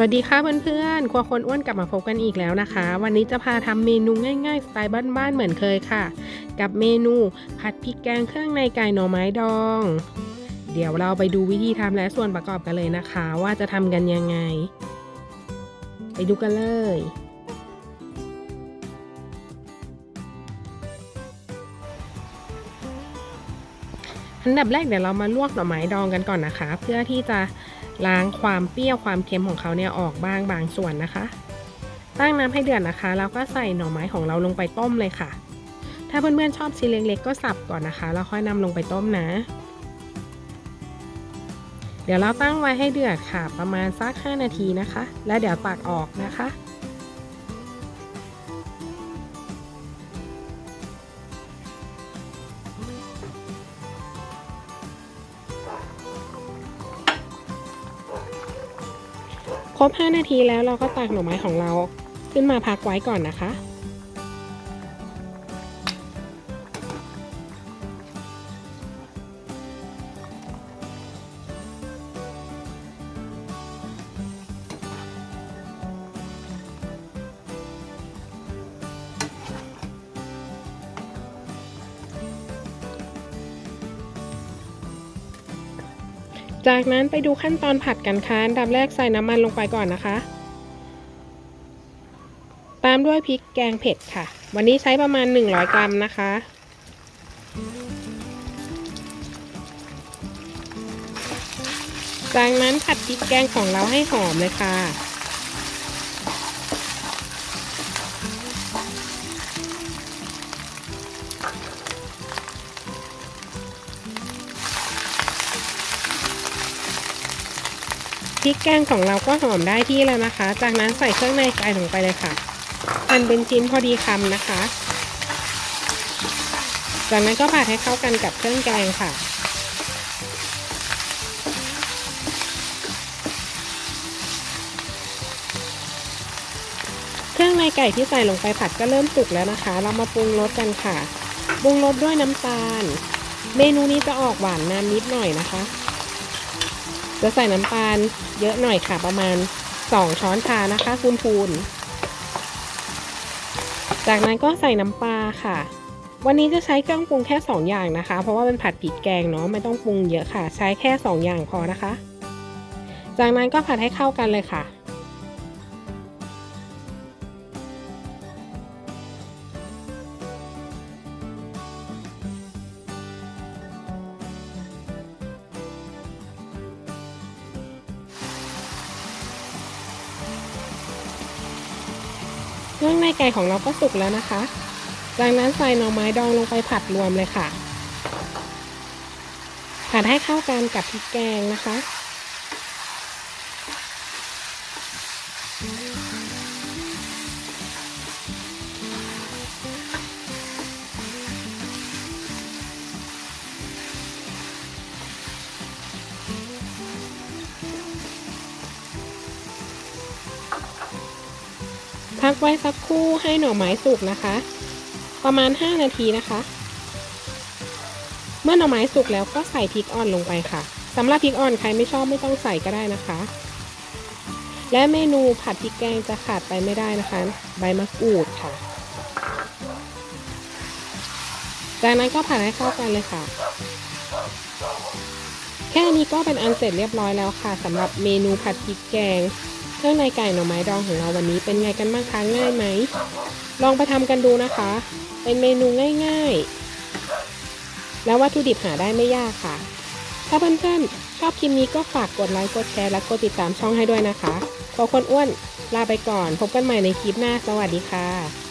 สวัสดีค่ะเพื่อนๆ ครัวคนอ้วนกลับมาพบกันอีกแล้วนะคะ วันนี้จะพาทำเมนูง่ายๆ สไตล์บ้านๆ เหมือนเคยค่ะ กับเมนูผัดพริกแกงเครื่องในไก่หน่อไม้ดอง เดี๋ยวเราไปดูวิธีทำและส่วนประกอบกันเลยนะคะ ว่าจะทำกันยังไง ไปดูกันเลยอันดับแรกเดี๋ยวเรามาลวกหน่อไม้ดองกันก่อนนะคะ เพื่อที่จะ ล้างความเปรี้ยวความเค็มของเขาเนี่ยออกบ้างบางส่วนนะคะ ตั้งน้ำให้เดือดนะคะ แล้วก็ใส่หน่อไม้ของเราลงไปต้มเลยค่ะ ถ้าเพื่อนๆชอบชิ้นเล็กๆก็สับก่อนนะคะ แล้วค่อยนำลงไปต้มนะ เดี๋ยวเราตั้งไว้ให้เดือดค่ะ ประมาณสัก 5 นาทีนะคะ แล้วเดี๋ยวตักออกนะคะ ครบ 5 นาทีแล้วเราก็ตักหน่อไม้ของเราขึ้นมาพักไว้ก่อนนะคะ จากนั้นไปดูขั้นตอนผัดกันค่ะอันดับแรกใส่น้ำมันลงไปก่อนนะคะ ตามด้วยพริกแกงเผ็ดค่ะ วันนี้ใช้ประมาณ 100 กรัมนะคะ จากนั้นผัดพริกแกงของเราให้หอมเลยค่ะ พริกแกงของเราก็หอมได้ที่แล้วนะคะ จากนั้นใส่เครื่องในไก่ลงไปเลยค่ะหั่นเป็นชิ้นพอดีคำนะคะ จากนั้นก็ผัดให้เข้ากันกับเครื่องแกงค่ะ เครื่องในไก่ที่ใส่ลงไปผัดก็เริ่มสุกแล้วนะคะ เรามาปรุงรสกันค่ะ ปรุงรสด้วยน้ำตาล เมนูนี้จะออกหวานนำนิดหน่อยนะคะ จะใส่น้ำตาลเยอะหน่อยค่ะประมาณ 2 ช้อนชานะคะคูณคูณจากนั้นก็ใส่น้ำปลาค่ะ วันนี้จะใช้เครื่องปรุงแค่ 2 อย่างนะคะ เพราะว่าเป็นผัดผิดแกงเนาะไม่ต้องปรุงเยอะค่ะ ใช้แค่ 2 อย่างพอนะคะ จากนั้นก็ผัดให้เข้ากันเลยค่ะ เครื่องในไก่ของเราก็สุกแล้วนะคะ จากนั้นใส่หน่อไม้ดองลงไปผัดรวมเลยค่ะ ผัดให้เข้ากันกับพริกแกงนะคะ พักไว้สักครู่ให้หน่อไม้สุกนะคะ ประมาณ 5 นาทีนะคะ เมื่อหน่อไม้สุกแล้วก็ใส่พริกอ่อนลงไปค่ะสำหรับพริกอ่อนใครไม่ชอบไม่ต้องใส่ก็ได้นะคะ และเมนูผัดพริกแกงจะขาดไปไม่ได้นะคะ ใบมะกรูดค่ะ จากนั้นก็ผัดให้เข้ากันเลยค่ะแค่นี้ก็เป็นอันเสร็จเรียบร้อยแล้วค่ะสำหรับเมนูผัดพริกแกง เครื่องในไก่หน่อไม้ดองของเราวันนี้เป็นไงกันบ้างคะง่ายไหม ลองไปทำกันดูนะคะ เป็นเมนูง่ายๆ แล้ววัตถุดิบหาได้ไม่ยากค่ะ ถ้าเพื่อนๆชอบคลิปนี้ก็ฝากกดไลค์กดแชร์และกดติดตามช่องให้ด้วยนะคะขอคนอ้วนลาไปก่อน พบกันใหม่ในคลิปหน้า สวัสดีค่ะ